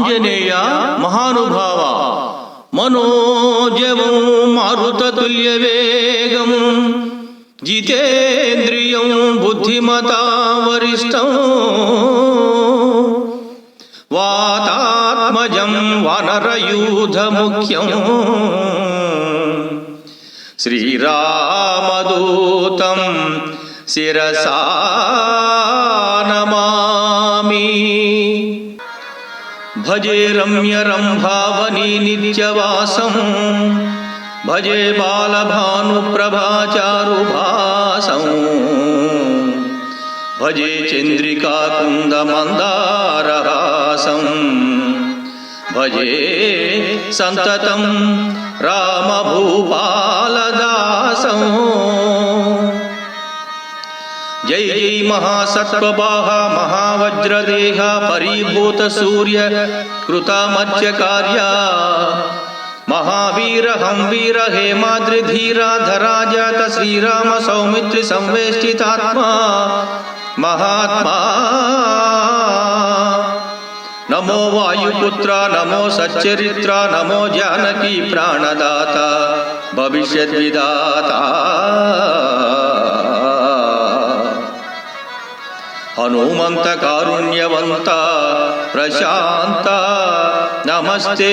ఆంజనేయ మహానుభావ. మనోజవం మారుతతుల్య వేగం జితేంద్రియం బుద్ధిమతా వరిష్టం వాతాత్మజం వనరయూధముఖ్యం. శ్రీరామదూతం శిరసా నమామి. भजे रम्य रम्भावनी नित्यवासं। भजे बाल बालभानुप्रभाचारुभासं। भजे चंद्रिका कुंदमदारास भजे सन्ततं रामभूपालदा महासत्त्वबाहा, महावज्रदेहा कृतामच्य कार्या महावीर हम वीर हेमाद्रिधीराधराजत श्रीराम, सौमित्रि, संवेष्टितात्मा। महात्मा। नमो वायुपुत्र, नमो सच्चरित्र, नमो जानकी प्राणदाता, भविष्यद्विदाता। నమో కారుణ్యవంత ప్రశాంత నమస్తే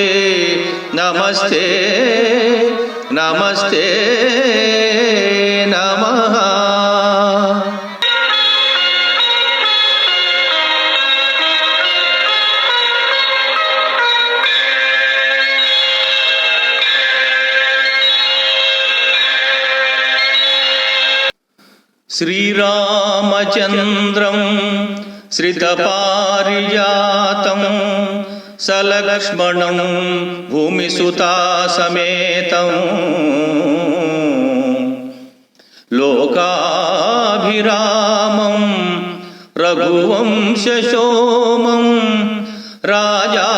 నమస్తే నమస్తే నమ శ్రీరామచంద్రం శ్రితపారిజాతం సలక్ష్మణం భూమిసుతాసమేతం లోకాభిరామం రఘువంశోమం రాజాధిరాజం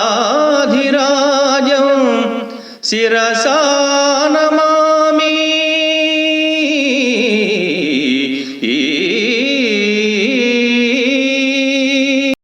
శిరసా నమామి. శ్రీరామచంద్రం